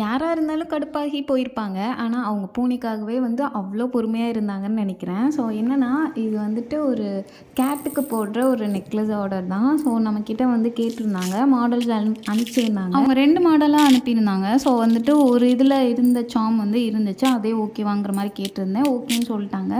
யாராக இருந்தாலும் கடுப்பாகி போயிருப்பாங்க. ஆனால் அவங்க பூனைக்காகவே வந்து அவ்வளோ பொறுமையாக இருந்தாங்கன்னு நினைக்கிறேன். ஸோ என்னென்னா இது வந்துட்டு ஒரு கேட்டுக்கு போடுற ஒரு நெக்லஸ் ஆர்டர் தான். ஸோ நம்மக்கிட்ட வந்து கேட்டிருந்தாங்க. மாடல்ஸ் அனு அனுப்பிச்சிருந்தாங்க. அவங்க ரெண்டு மாடலாக அனுப்பியிருந்தாங்க. ஸோ வந்துட்டு ஒரு இதில் இருந்த சாம் வந்து இருந்துச்சு. அதே ஓகே வாங்குற மாதிரி கேட்டிருந்தேன். ஓகேன்னு சொல்லிட்டாங்க.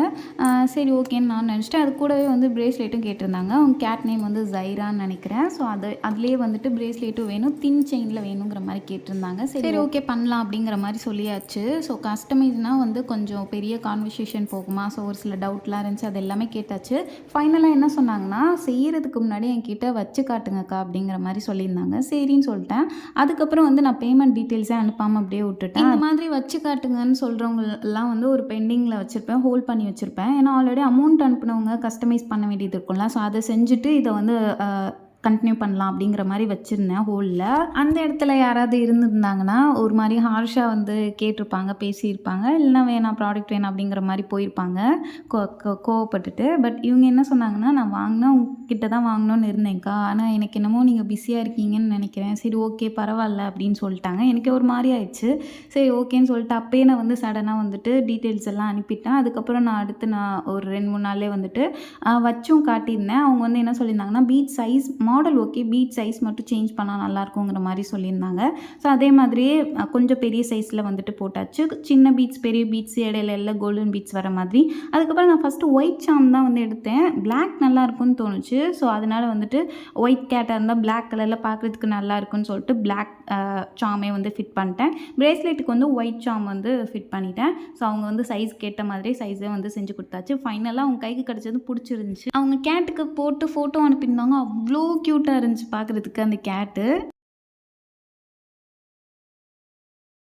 சரி ஓகேன்னு நான் நினச்சிட்டு அது கூடவே வந்து பிரேஸ்லெட்டும் கேட்டிருந்தாங்க. அவங்க கேட் நேம் வந்து ஜைரான்னு நினைக்கிறேன். ஸோ அது அதுலேயே வந்துட்டு பிரேஸ்லெட்டும் வேணும். தின் செயினில் வேணுங்கிற மாதிரி கேட்டிருந்தாங்க. சரி ஓகே பண்ணலாம் அப்படிங்கிற மாதிரி சொல்லியாச்சு. ஸோ கஸ்டமைஸ்னால் வந்து கொஞ்சம் பெரிய கான்வர்சேஷன் போகுமா? ஸோ ஒரு சில டவுட்லாம் இருந்துச்சு அது எல்லாமே கேட்டாச்சு. ஃபைனலாக என்ன சொன்னாங்கன்னா செய்கிறதுக்கு முன்னாடி என்கிட்ட வச்சு காட்டுங்கக்கா அப்படிங்கிற மாதிரி சொல்லியிருந்தாங்க. சரின்னு சொல்லிட்டேன். அதுக்கப்புறம் வந்து நான் பேமெண்ட் டீட்டெயில்ஸே அனுப்பாமல் அப்படியே விட்டுட்டேன். இந்த மாதிரி வச்சு காட்டுங்கன்னு சொல்கிறவங்க எல்லாம் வந்து ஒரு பெண்டிங்கில் வச்சுருப்பேன் ஹோல்ட் பண்ணி வச்சுருப்பேன். ஏன்னா ஆல்ரெடி அமௌண்ட் அனுப்புனவங்க கஸ்டமைஸ் பண்ண வேண்டியது இருக்கும்ல. ஸோ அதை செஞ்சுட்டு இதை வந்து கண்டினியூ பண்ணலாம் அப்படிங்கிற மாதிரி வச்சுருந்தேன் ஹோலில் அந்த இடத்துல யாராவது இருந்திருந்தாங்கன்னா ஒரு மாதிரி ஹார்ஷாக வந்து கேட்டிருப்பாங்க பேசியிருப்பாங்க. இல்லைனா வேணாம் ப்ராடக்ட் வேணாம் அப்படிங்கிற மாதிரி போயிருப்பாங்க. கோ கோ- கோவப்பட்டுட்டு. பட் இவங்க என்ன சொன்னாங்கன்னா நான் வாங்கினா கிட்ட தான் வாங்கணும்னு இருந்தேன்க்கா. ஆனால் எனக்கு என்னமோ நீங்கள் பிஸியாக இருக்கீங்கன்னு நினைக்கிறேன். சரி ஓகே பரவாயில்ல அப்படின்னு சொல்லிட்டாங்க. எனக்கு ஒரு மாதிரி ஆயிடுச்சு. சரி ஓகேன்னு சொல்லிட்டு அப்பயே நான் வந்து சடனாக வந்துட்டு டீட்டெயில்ஸ் எல்லாம் அனுப்பிட்டேன். அதுக்கப்புறம் நான் அடுத்து நான் ஒரு ரெண்டு மூணு நாளே வந்துட்டு வச்சும் காட்டியிருந்தேன். அவங்க வந்து என்ன சொல்லியிருந்தாங்கன்னா bead size model okay bead size மட்டும் சேஞ்ச் பண்ணால் நல்லாயிருக்குங்கிற மாதிரி சொல்லியிருந்தாங்க. ஸோ அதே மாதிரியே கொஞ்சம் பெரிய சைஸில் வந்துட்டு போட்டாச்சு. சின்ன பீட்ஸ் பெரிய பீட்ஸ் இடையில எல்லாம் கோல்டன் பீட்ஸ் வர மாதிரி. அதுக்கப்புறம் நான் ஃபஸ்ட்டு ஒயிட் சாம் தான் வந்து எடுத்தேன். பிளாக் நல்லா தோணுச்சு. தோணுச்சு ஸோ அதனால் வந்துட்டு ஒயிட் கேட்டாக இருந்தால் பிளாக் கலரில் பார்க்குறதுக்கு நல்லா இருக்குன்னு சொல்லிட்டு பிளாக் சாமே வந்து ஃபிட் பண்ணிட்டேன். பிரேஸ்லெட்டுக்கு வந்து ஒயிட் சாம் வந்து ஃபிட் பண்ணிட்டேன். ஸோ அவங்க வந்து சைஸ் கேட்ட மாதிரி சைஸே வந்து செஞ்சு கொடுத்தாச்சு. ஃபைனலாக அவங்க கைக்கு கிடச்சது பிடிச்சிருந்துச்சு. அவங்க கேட்டுக்கு போட்டு ஃபோட்டோ அனுப்பியிருந்தாங்க. அவ்வளோ க்யூட்டாக இருந்துச்சு பார்க்குறதுக்கு அந்த கேட்டு